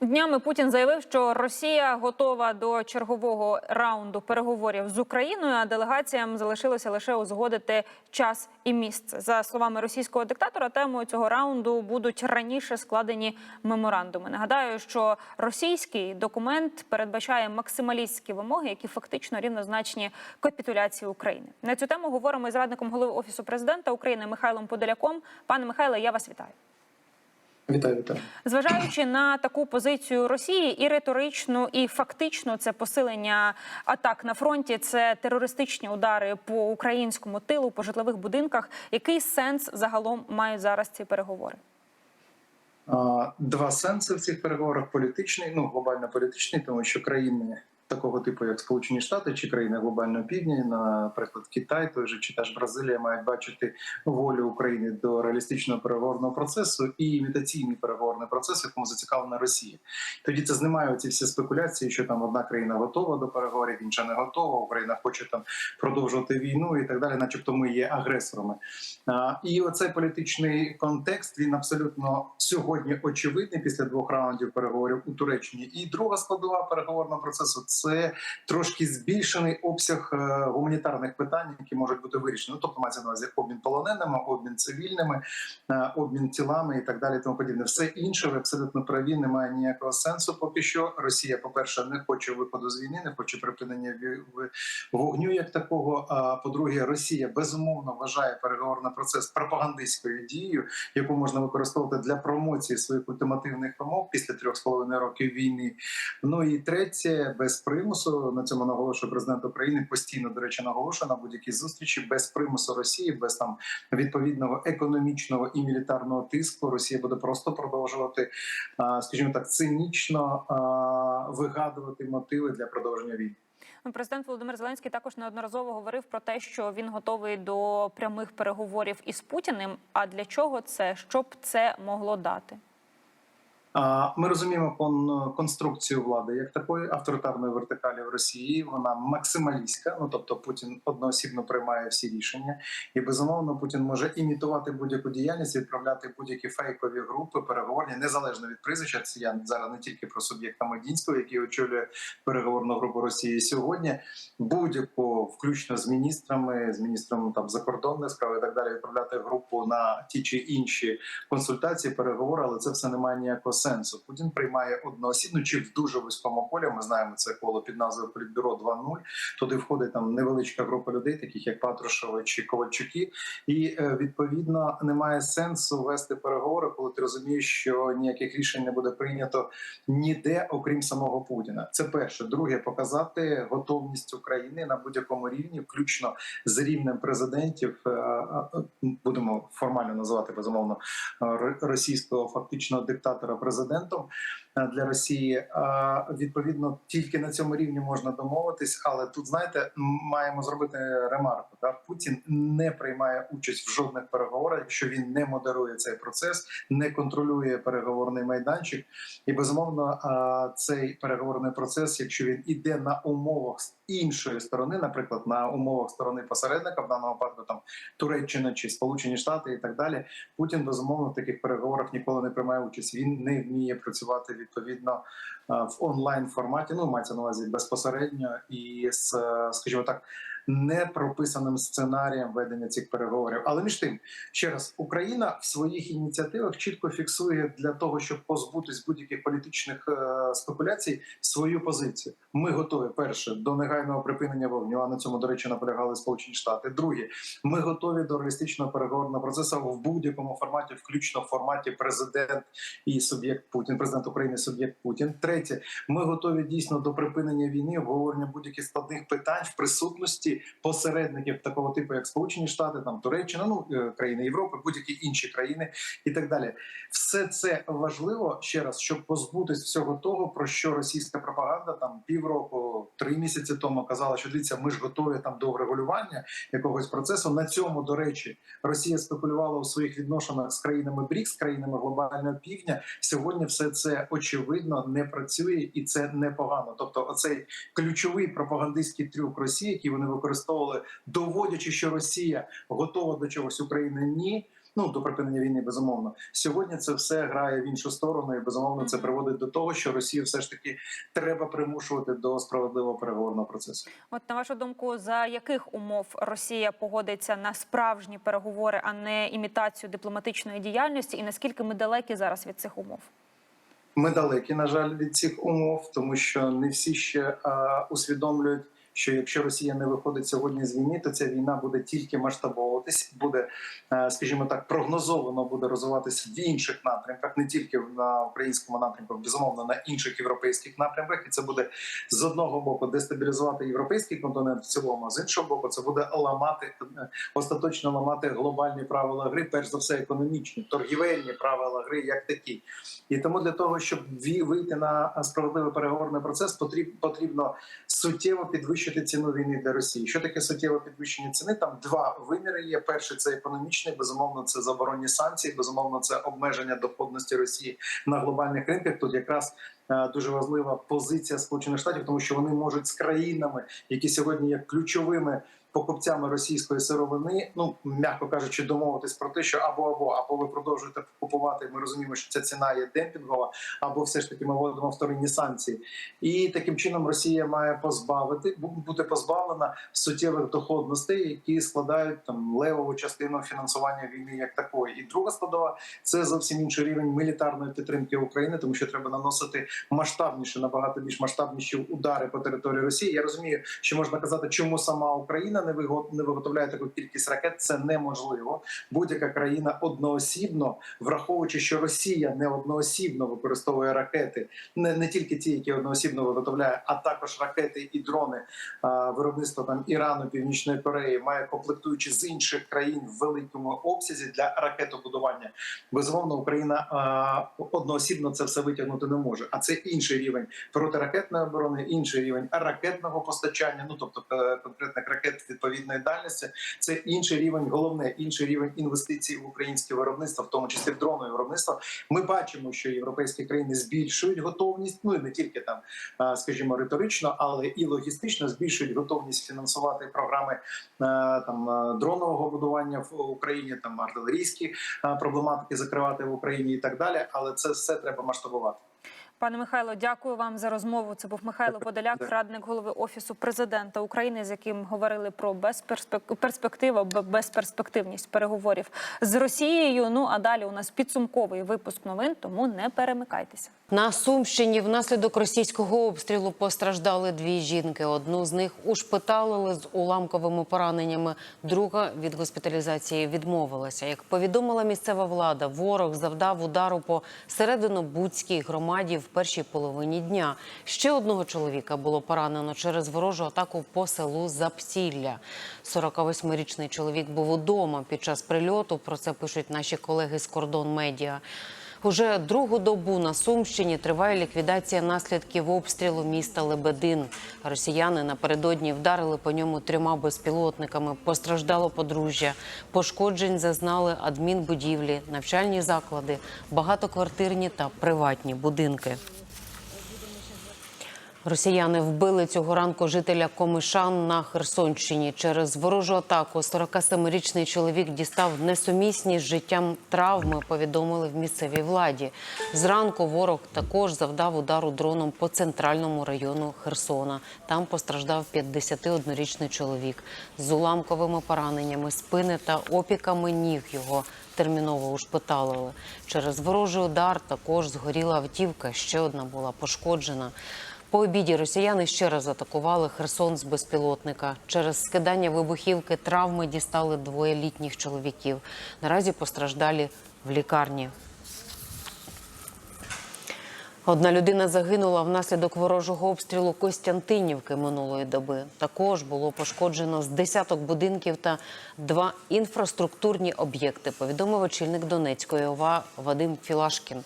Днями Путін заявив, що Росія готова до чергового раунду переговорів з Україною. А делегаціям залишилося лише узгодити час і місце. За словами російського диктатора, темою цього раунду будуть раніше складені меморандуми. Нагадаю, що російський документ передбачає максималістські вимоги, які фактично рівнозначні капітуляції України. На цю тему говоримо із радником голови офісу президента України Михайлом Подоляком. Пане Михайле, я вас вітаю. Вітаю, вітаю. Зважаючи на таку позицію Росії, і риторичну, і фактично це посилення атак на фронті, це терористичні удари по українському тилу, по житлових будинках. Який сенс загалом мають зараз ці переговори? Два сенси в цих переговорах: політичний, ну глобально політичний, тому що країни такого типу, як Сполучені Штати чи країни глобального півдня, наприклад, Китай, той же чи та ж Бразилія, мають бачити волю України до реалістичного переговорного процесу і імітаційний переговорний процес, в якому зацікавлена Росія. Тоді це знімає ці всі спекуляції, що там одна країна готова до переговорів, інша не готова. Україна хоче там продовжувати війну і так далі, начебто ми є агресорами. І оцей політичний контекст він абсолютно сьогодні очевидний після двох раундів переговорів у Туреччині. І друга складова переговорного процесу це трошки збільшений обсяг е, гуманітарних питань, які можуть бути вирішені. Ну, тобто мається на увазі обмін полоненими, обмін цивільними, е, обмін тілами і так далі. Тому подібне. Все інше ви абсолютно праві, немає ніякого сенсу. Поки що Росія, по перше, не хоче виходу з війни, не хоче припинення вогню як такого. А по-друге, Росія безумовно вважає переговорний процес пропагандистською дією, яку можна використовувати для промоції своїх ультимативних вимог після трьох з половиною років війни. Ну і третє, без примусу на цьому наголошує президент України. Постійно до речі, наголошує на будь-якій зустрічі без примусу Росії, без там відповідного економічного і мілітарного тиску. Росія буде просто продовжувати, скажімо так, цинічно вигадувати мотиви для продовження війни. Ну, Президент Володимир Зеленський також неодноразово говорив про те, що він готовий до прямих переговорів із Путіним. А для чого це? Що б це могло дати? Ми розуміємо кон, конструкцію влади як такої авторитарної вертикалі в Росії. Вона максималістська. Ну тобто Путін одноосібно приймає всі рішення, і безумовно Путін може імітувати будь-яку діяльність, відправляти будь-які фейкові групи, переговорні незалежно від прізвища. Це я зараз не тільки про суб'єкта Медінського, який очолює переговорну групу Росії сьогодні. Будь-яку, включно з міністрами, з міністром там закордонних справ і так далі, відправляти групу на ті чи інші консультації, переговори, але це все не має ніякого сенсу. Путін приймає одноосібно чи в дуже вузькому колі. Ми знаємо це коло під назвою Політбюро 2.0. Туди входить там невеличка група людей, таких як Патрушева чи Ковальчуки, і е, відповідно немає сенсу вести переговори, коли ти розумієш, що ніяких рішень не буде прийнято ніде, окрім самого Путіна. Це перше. Друге, показати готовність України на будь-якому рівні, включно з рівнем президентів. е, е, Будемо формально називати безумовно російського фактичного диктатора президентом е, для Росії. Е, Відповідно, тільки на цьому рівні можна домовитись, але тут знаєте, маємо зробити ремарку. Да? Путін не приймає участь в жодних переговорах, якщо він не модерує цей процес, не контролює переговорний майданчик. І безумовно, е, цей переговорний процес, якщо він іде на умовах іншої сторони, наприклад, на умовах сторони посередника, в даному випадку там Туреччина чи Сполучені Штати і так далі, Путін безумовно в таких переговорах ніколи не приймає участь. Він не вміє працювати відповідно е, в онлайн форматі. Ну мається на увазі безпосередньо і з, е, скажімо так. Не прописаним сценарієм ведення цих переговорів, але між тим, ще раз, Україна в своїх ініціативах чітко фіксує для того, щоб позбутись будь-яких політичних е, спекуляцій свою позицію. Ми готові перше до негайного припинення вогню. А на цьому, до речі, наполягали Сполучені Штати. Друге, ми готові до реалістичного переговорного процесу в будь-якому форматі, включно в форматі президент і суб'єкт Путін, президент України, суб'єкт Путін. Третє, ми готові дійсно до припинення війни, обговорення будь-яких складних питань в присутності посередників такого типу, як Сполучені Штати, там Туреччина, ну е, країни Європи, будь-які інші країни і так далі. Все це важливо ще раз, щоб позбутись всього того, про що російська пропаганда там півроку, три місяці тому казала, що дивіться, ми ж готові там до врегулювання якогось процесу. На цьому, до речі, Росія спекулювала у своїх відношеннях з країнами БРІКС, країнами глобального півдня. Сьогодні все це очевидно не працює, і це непогано. Тобто, оцей ключовий пропагандистський трюк Росії, який вони використовували, доводячи, що Росія готова до чогось, Україна ні. Ну до припинення війни, безумовно. Сьогодні це все грає в іншу сторону, і безумовно це приводить до того, що Росію все ж таки треба примушувати до справедливого переговорного процесу. От на вашу думку, за яких умов Росія погодиться на справжні переговори, а не імітацію дипломатичної діяльності, і наскільки ми далекі зараз від цих умов? Ми далекі, на жаль, від цих умов, тому що не всі ще а, усвідомлюють, що якщо Росія не виходить сьогодні з війни, то ця війна буде тільки масштабовуватись, буде, е, скажімо так, прогнозовано буде розвиватися в інших напрямках, не тільки на українському напрямку, безумовно, на інших європейських напрямках, і це буде з одного боку дестабілізувати європейський континент в цілому, а з іншого боку, це буде ламати остаточно ламати глобальні правила гри, перш за все економічні, торгівельні правила гри, як такі. І тому для того, щоб вийти на справедливий переговорний процес, потріб- потрібно суттєво підвищити ціну війни для Росії. Що таке суттєве підвищення ціни? Там два виміри є. Перший це економічний, безумовно, це заборонні санкції, безумовно, це обмеження доходності Росії на глобальних ринках. Тут якраз е, дуже важлива позиція Сполучених Штатів, тому що вони можуть з країнами, які сьогодні є ключовими. Покупцями російської сировини, ну м'яко кажучи, домовитись про те, що або або або ви продовжуєте купувати. Ми розуміємо, що ця ціна є демпінгова, або все ж таки ми вводимо вторинні санкції. І таким чином Росія має позбавити бу- бути позбавлена суттєвих доходностей, які складають там левову частину фінансування війни як такої. І друга складова це зовсім інший рівень мілітарної підтримки України, тому що треба наносити масштабніше, набагато більш масштабніші удари по території Росії. Я розумію, що можна казати, чому сама Україна не виго- не виготовляє таку кількість ракет. Це неможливо. Будь-яка країна одноосібно, враховуючи, що Росія не одноосібно використовує ракети, не, не тільки ті, які одноосібно виготовляє, а також ракети і дрони а, виробництва там Ірану, Північної Кореї, має комплектуючі з інших країн в великому обсязі для ракетобудування. Безумовно, Україна а, одноосібно це все витягнути не може. А це інший рівень протиракетної оборони, інший рівень ракетного постачання. Ну тобто е, конкретних ракет відповідної дальності. Це інший рівень, головне інший рівень інвестицій в українське виробництво, в тому числі в дронове виробництво. Ми бачимо, що європейські країни збільшують готовність. Ну і не тільки там, скажімо, риторично, але і логістично збільшують готовність фінансувати програми там дронового будування в Україні, там артилерійські проблематики закривати в Україні і так далі. Але це все треба масштабувати. Пане Михайло, дякую вам за розмову. Це був Михайло Подоляк, радник голови офісу президента України, з яким говорили про безперспек- перспективу, б- безперспективність переговорів з Росією. Ну а далі у нас підсумковий випуск новин, тому не перемикайтеся. На Сумщині внаслідок російського обстрілу постраждали дві жінки. Одну з них ушпиталили з уламковими пораненнями. Друга від госпіталізації відмовилася. Як повідомила місцева влада, ворог завдав удару по серединобудській громаді в першій половині дня. Ще одного чоловіка було поранено через ворожу атаку по селу Запсілля. 48-річний чоловік був удома під час прильоту. Про це пишуть наші колеги з кордон медіа. Уже другу добу на Сумщині триває ліквідація наслідків обстрілу міста Лебедин. Росіяни напередодні вдарили по ньому трьома безпілотниками. Постраждало подружжя. Пошкоджень зазнали адмінбудівлі, навчальні заклади, багатоквартирні та приватні будинки. Росіяни вбили цього ранку жителя Комишан на Херсонщині. Через ворожу атаку 47-річний чоловік дістав несумісні з життям травми. Повідомили в місцевій владі. Зранку ворог також завдав удару дроном по центральному району Херсона. Там постраждав 51-річний чоловік з уламковими пораненнями спини та опіками ніг. Його терміново ушпиталили. Через ворожий удар також згоріла автівка. Ще одна була пошкоджена. По обіді росіяни ще раз атакували Херсон з безпілотника. Через скидання вибухівки травми дістали двоє літніх чоловіків. Наразі постраждалі в лікарні. Одна людина загинула внаслідок ворожого обстрілу Костянтинівки минулої доби. Також було пошкоджено з десяток будинків та два інфраструктурні об'єкти. Повідомив очільник Донецької ОВА Вадим Філашкін.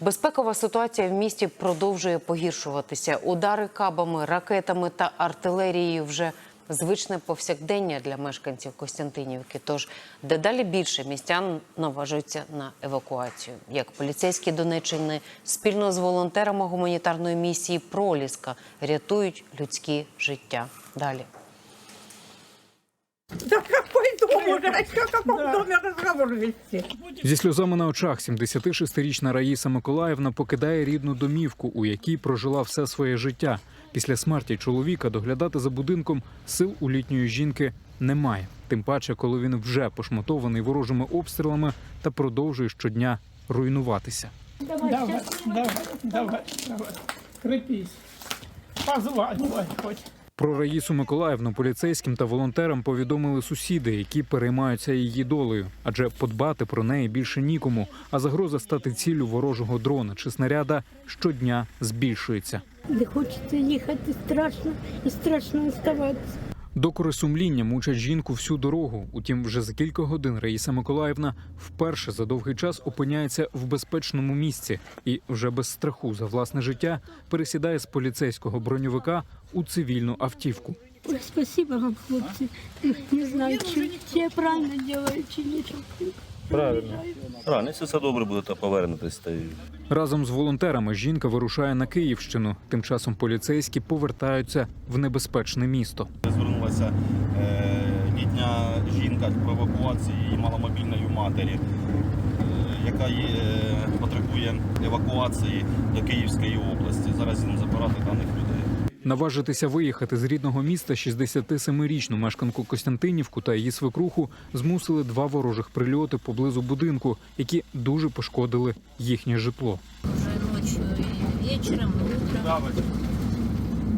Безпекова ситуація в місті продовжує погіршуватися. Удари кабами, ракетами та артилерією вже звичне повсякдення для мешканців Костянтинівки. Тож дедалі більше містян наважуються на евакуацію. Як поліцейські Донеччини спільно з волонтерами гуманітарної місії Проліска рятують людські життя. Далі. Зі сльозами на очах 76-річна Раїса Миколаївна покидає рідну домівку, у якій прожила все своє життя. Після смерті чоловіка доглядати за будинком сил у літньої жінки немає. Тим паче, коли він вже пошматований ворожими обстрілами та продовжує щодня руйнуватися. Давай, давай, давай, давай. Крепись. Позванивай хоть. Про Раїсу Миколаївну поліцейським та волонтерам повідомили сусіди, які переймаються її долею, адже подбати про неї більше нікому. А загроза стати ціллю ворожого дрона чи снаряда щодня збільшується. Не хочеться їхати страшно і страшно оставатися. Докори сумління мучать жінку всю дорогу. Утім, вже за кілька годин Раїса Миколаївна вперше за довгий час опиняється в безпечному місці і вже без страху за власне життя пересідає з поліцейського броньовика у цивільну автівку. Ой, спасибо вам, хлопці. Не знаю, чи, чи я правильно делаю, чи ні. Правильно. Правильно, якщо все добре буде, то повернетесь. Та й Разом з волонтерами жінка вирушає на Київщину. Тим часом поліцейські повертаються в небезпечне місто. звернулася е, літня жінка про евакуацію її маломобільної матері, е, яка є, е, потребує евакуації до Київської області. Зараз їдемо забирати даних людей. Наважитися виїхати з рідного міста 67-річну мешканку Костянтинівку та її свекруху змусили два ворожих прильоти поблизу будинку, які дуже пошкодили їхнє житло. Уже ночью и вечером, и утром.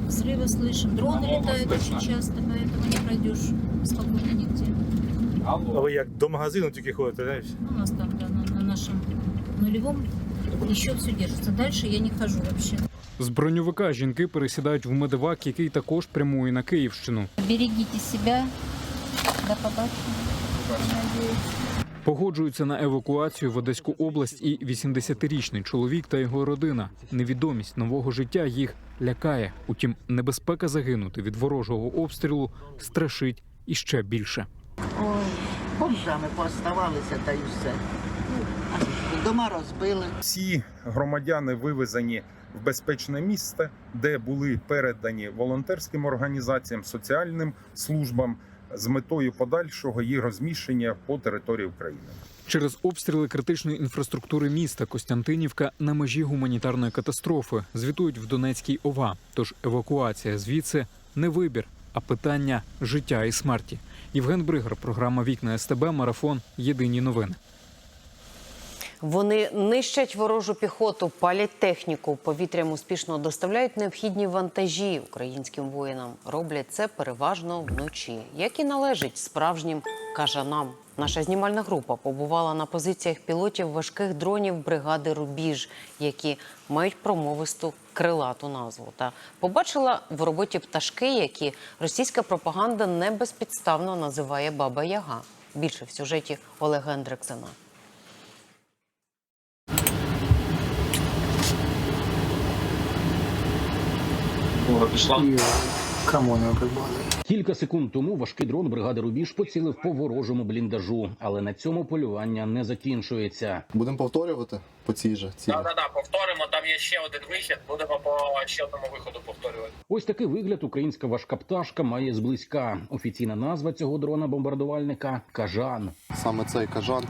Взрывы слышим. Дроны летают очень часто, поэтому не пройдешь спокойно нигде. А ви як до магазину тільки ходите, знаєш? Ну, у нас там, да, на, на нашем нулевом еще все держится. Дальше я не хожу вообще. З броньовика жінки пересідають в медивак, який також прямує на Київщину. Берегите себя. До побачення. Погоджуються на евакуацію в Одеську область і 80-річний чоловік та його родина. Невідомість нового життя їх лякає. Утім, небезпека загинути від ворожого обстрілу страшить іще більше. Ой, бомжами пооставалися та й все. Дома розбили. Всі громадяни вивезені в безпечне місце, де були передані волонтерським організаціям, соціальним службам з метою подальшого їх розміщення по території України. Через обстріли критичної інфраструктури міста Костянтинівка на межі гуманітарної катастрофи звітують в Донецькій ОВА. Тож евакуація звідси не вибір, а питання життя і смерті. Євген Бригар, програма Вікна СТБ, марафон. Єдині новини. Вони нищать ворожу піхоту, палять техніку, повітрям успішно доставляють необхідні вантажі українським воїнам. Роблять це переважно вночі, як і належить справжнім кажанам. Наша знімальна група побувала на позиціях пілотів важких дронів бригади Рубіж, які мають промовисту крилату назву. Та побачила в роботі пташки, які російська пропаганда не безпідставно називає Баба Яга. Більше в сюжеті Олега Андрексена. Кілька секунд тому важкий дрон бригади Рубіж поцілив по ворожому бліндажу, але на цьому полювання не закінчується. Будемо повторювати по цій же цілі. Так, так, так, повторимо. Там є ще один вихід. Будемо по ще одному виходу повторювати. Ось такий вигляд українська важка пташка має зблизька. Офіційна назва цього дрона бомбардувальника кажан. Саме цей кажан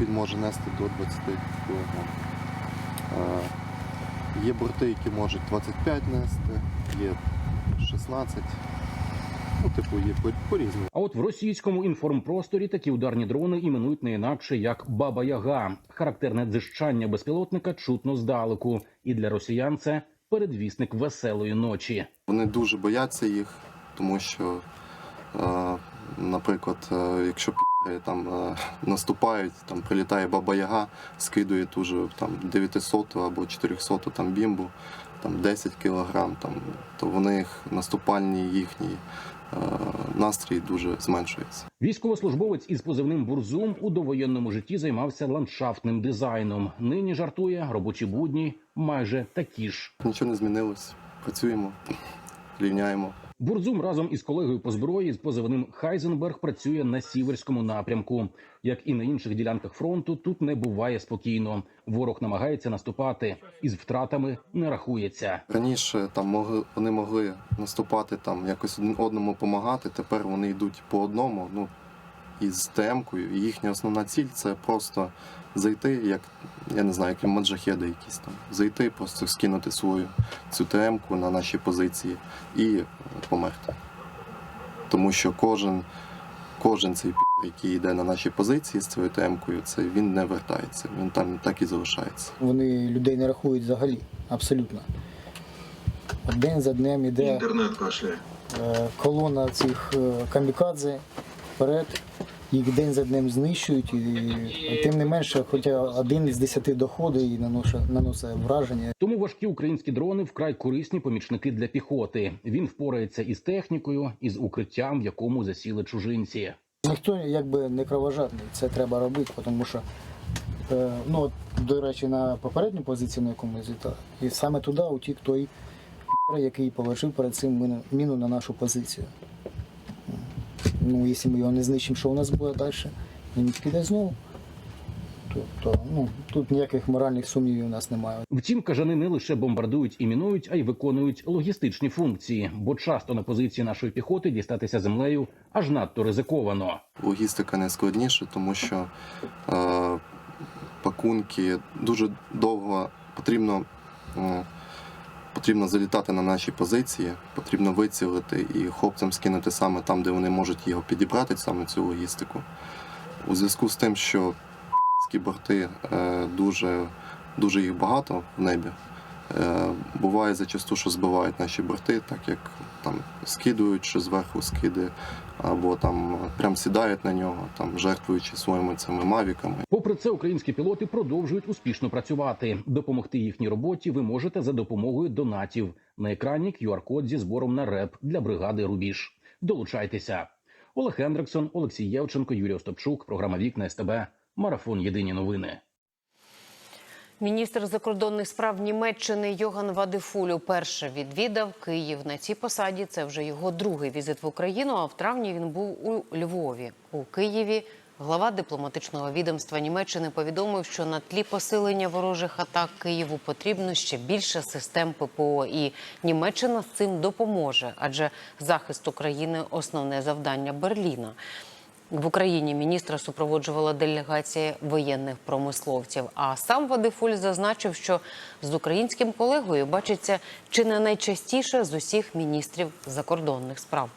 він може нести до 20 кг. Є борти, які можуть 25 нести, є 16. Ну, типу, є по- по-різному. А от в російському інформпросторі такі ударні дрони іменують не інакше як Баба Яга. Характерне дзижчання безпілотника чутно здалеку. І для росіян це передвісник веселої ночі. Вони дуже бояться їх, тому що, е, наприклад, е, якщо там е, наступають, там прилітає баба Яга, скидує ту же там 900 або 400 там бімбу, там 10 кілограм, там, то вони наступальні їхній е, настрій дуже зменшується. Військовослужбовець із позивним Бурзум у довоєнному житті займався ландшафтним дизайном. Нині жартує робочі будні майже такі ж. Нічого не змінилось. Працюємо, рівняємо. Бурзум разом із колегою по зброї з позивним Хайзенберг працює на сіверському напрямку. Як і на інших ділянках фронту, тут не буває спокійно. Ворог намагається наступати із втратами не рахується. Раніше там могли вони могли наступати там якось одному допомагати. Тепер вони йдуть по одному. Ну із ТМ-кою. І їхня основна ціль це просто зайти, як я не знаю, як маджахеди якісь там. Зайти, просто скинути свою цю ТМ-ку на наші позиції і померти. Тому що кожен, кожен цей пі***, який йде на наші позиції з цією ТМ-кою, це він не вертається, він там так і залишається. Вони людей не рахують взагалі, абсолютно. День за днем іде Інтернет кашляє. е, колона цих е, камікадзе вперед. Їх день за днем знищують, і тим не менше, хоча один з десяти доходить і наносить, враження. Тому важкі українські дрони вкрай корисні помічники для піхоти. Він впорається із технікою, із укриттям, в якому засіли чужинці. Ніхто якби не кровожадний, це треба робити, тому що е, ну от, до речі, на попередню позицію, на яку ми злітали, і саме туди утік той який положив перед цим міну на нашу позицію. Ну, якщо ми його не знищимо, що у нас буде далі? Він піде знову. Тобто, ну, тут ніяких моральних сумнівів у нас немає. Втім, кажани не лише бомбардують і мінують, а й виконують логістичні функції, бо часто на позиції нашої піхоти дістатися землею аж надто ризиковано. Логістика найскладніша, тому що е, пакунки дуже довго потрібно, е, потрібно залітати на наші позиції, потрібно вицілити і хлопцям скинути саме там, де вони можуть його підібрати, саме цю логістику. У зв'язку з тим, що ські борти е, дуже, дуже їх багато в небі. Е, буває зачасту, що збивають наші борти, так як там скидують, що зверху скиди, або там прям сідають на нього, там жертвуючи своїми цими мавіками. Попри це, українські пілоти продовжують успішно працювати. Допомогти їхній роботі ви можете за допомогою донатів. На екрані QR-код зі збором на реп для бригади Рубіж. Долучайтеся. Олег Хендриксон, Олексій Євченко, Юрій Остапчук. Програма Вікна СТБ. Марафон Єдині новини. Міністр закордонних справ Німеччини Йоган Вадефуль уперше відвідав Київ. На цій посаді це вже його другий візит в Україну. А в травні він був у Львові. У Києві глава дипломатичного відомства Німеччини повідомив, що на тлі посилення ворожих атак Києву потрібно ще більше систем ППО. І Німеччина з цим допоможе, адже захист України основне завдання Берліна. В Україні міністра супроводжувала делегація воєнних промисловців. А сам Вадифуль зазначив, що з українським колегою бачиться чи не найчастіше з усіх міністрів закордонних справ.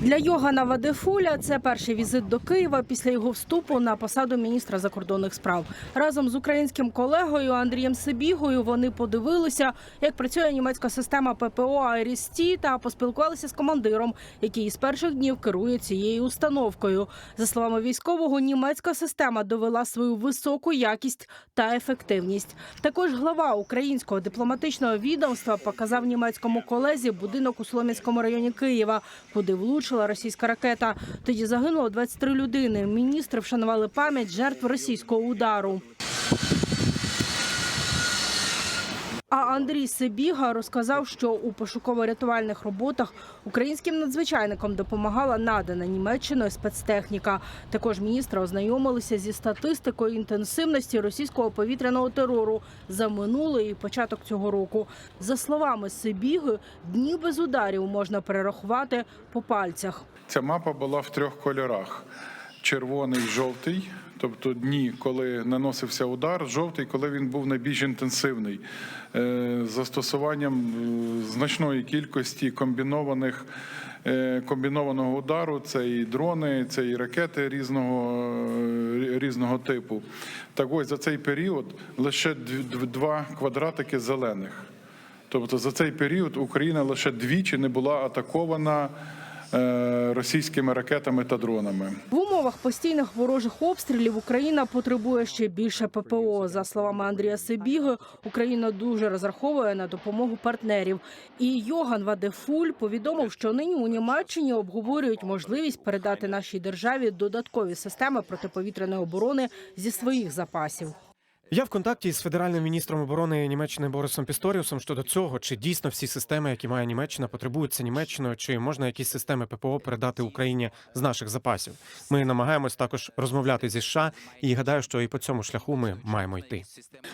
Для Йогана Вадефуля це перший візит до Києва після його вступу на посаду міністра закордонних справ. Разом з українським колегою Андрієм Сибігою вони подивилися, як працює німецька система ППО «Айріс-Ті» та поспілкувалися з командиром, який із перших днів керує цією установкою. За словами військового, німецька система довела свою високу якість та ефективність. Також глава українського дипломатичного відомства показав німецькому колезі будинок у Солом'янському районі Києва, куди влучила російська ракета. Тоді загинуло 23 людини. Міністри вшанували пам'ять жертв російського удару. А Андрій Сибіга розказав, що у пошуково-рятувальних роботах українським надзвичайникам допомагала надана Німеччиною спецтехніка. Також міністра ознайомилися зі статистикою інтенсивності російського повітряного терору за минулий і початок цього року. За словами Сибіги, дні без ударів можна перерахувати по пальцях. Ця мапа була в трьох кольорах: червоний, жовтий, тобто дні, коли наносився удар, жовтий, коли він був найбільш інтенсивний, е, застосуванням е, значної кількості комбінованих. е, Комбінованого удару це і дрони, це і ракети різного, різного типу. Так ось за цей період лише дв- дв- два квадратики зелених. Тобто за цей період Україна лише двічі не була атакована російськими ракетами та дронами. В умовах постійних ворожих обстрілів Україна потребує ще більше ППО. За словами Андрія Сибіги, Україна дуже розраховує на допомогу партнерів. І Йоган Вадефуль повідомив, що нині у Німеччині обговорюють можливість передати нашій державі додаткові системи протиповітряної оборони зі своїх запасів. Я в контакті з федеральним міністром оборони Німеччини Борисом Пісторіусом щодо цього, чи дійсно всі системи, які має Німеччина, потребуються Німеччиною, чи можна якісь системи ППО передати Україні з наших запасів. Ми намагаємось також розмовляти зі США, і гадаю, що і по цьому шляху ми маємо йти.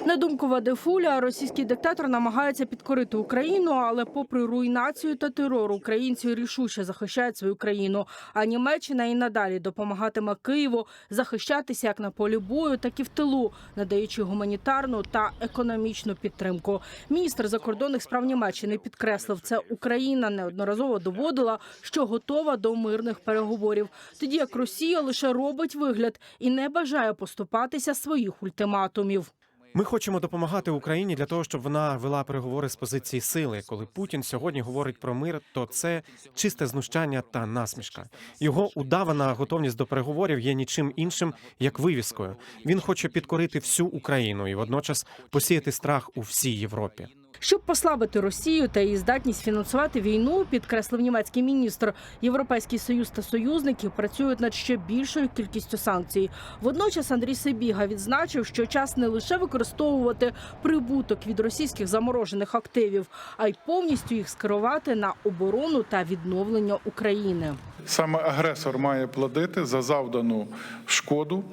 На думку Вадефуля, російський диктатор намагається підкорити Україну, але попри руйнацію та терор, українці рішуче захищають свою країну. А Німеччина і надалі допомагатиме Києву захищатися як на полі бою, так і в тилу, надаючи гуманітарну та економічну підтримку. Міністр закордонних справ Німеччини підкреслив, це Україна неодноразово доводила, що готова до мирних переговорів. Тоді як Росія лише робить вигляд і не бажає поступатися своїх ультиматумів. Ми хочемо допомагати Україні для того, щоб вона вела переговори з позиції сили. Коли Путін сьогодні говорить про мир, то це чисте знущання та насмішка. Його удавана готовність до переговорів є нічим іншим як вивіскою. Він хоче підкорити всю Україну і водночас посіяти страх у всій Європі. Щоб послабити Росію та її здатність фінансувати війну, підкреслив німецький міністр. Європейський союз та союзники працюють над ще більшою кількістю санкцій. Водночас Андрій Сибіга відзначив, що час не лише використовувати прибуток від російських заморожених активів, а й повністю їх скерувати на оборону та відновлення України. Саме агресор має платити за завдану шкоду.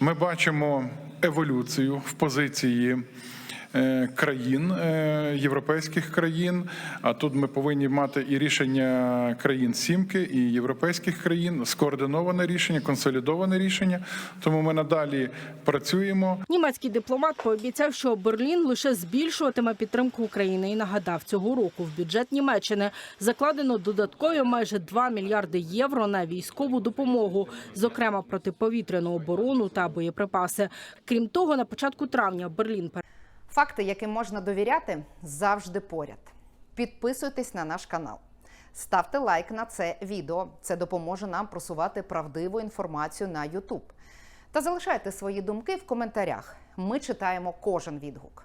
Ми бачимо еволюцію в позиції. Е, Країн е, європейських країн, а тут ми повинні мати і рішення країн сімки, і європейських країн, скоординоване рішення, консолідоване рішення. Тому ми надалі працюємо. Німецький дипломат пообіцяв, що Берлін лише збільшуватиме підтримку України і нагадав, цього року в бюджет Німеччини закладено додаткові майже 2 мільярди євро на військову допомогу, зокрема протиповітряну оборону та боєприпаси. Крім того, на початку травня Берлін Факти, яким можна довіряти, завжди поряд. Підписуйтесь на наш канал. Ставте лайк на це відео. Це допоможе нам просувати правдиву інформацію на YouTube. Та залишайте свої думки в коментарях. Ми читаємо кожен відгук.